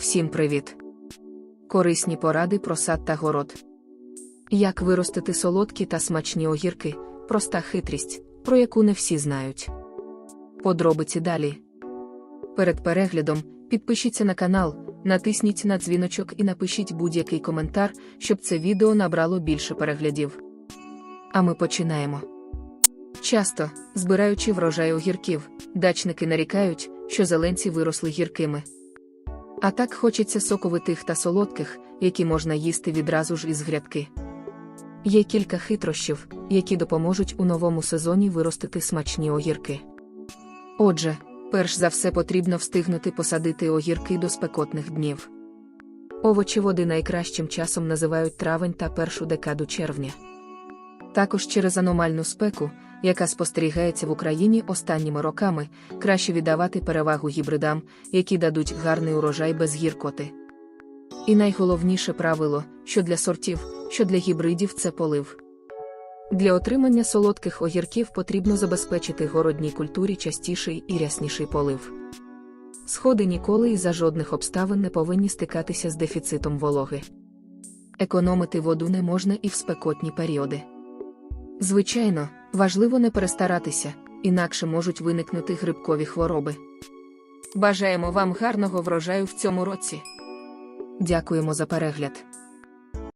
Всім привіт! Корисні поради про сад та город. Як виростити солодкі та смачні огірки проста хитрість, про яку не всі знають. Подробиці далі. Перед переглядом підпишіться на канал, натисніть на дзвіночок і напишіть будь-який коментар, щоб це відео набрало більше переглядів. А ми починаємо. Часто, збираючи врожай огірків, дачники нарікають, що зеленці виросли гіркими. А так хочеться соковитих та солодких, які можна їсти відразу ж із грядки. Є кілька хитрощів, які допоможуть у новому сезоні виростити смачні огірки. Отже, перш за все потрібно встигнути посадити огірки до спекотних днів. Овочеводи найкращим часом називають травень та першу декаду червня. Також через аномальну спеку, яка спостерігається в Україні останніми роками, краще віддавати перевагу гібридам, які дадуть гарний урожай без гіркоти. І найголовніше правило, що для сортів, що для гібридів це полив. Для отримання солодких огірків потрібно забезпечити городній культурі частіший і рясніший полив. Сходи ніколи і за жодних обставин не повинні стикатися з дефіцитом вологи. Економити воду не можна і в спекотні періоди. Звичайно, важливо не перестаратися, інакше можуть виникнути грибкові хвороби. Бажаємо вам гарного врожаю в цьому році. Дякуємо за перегляд.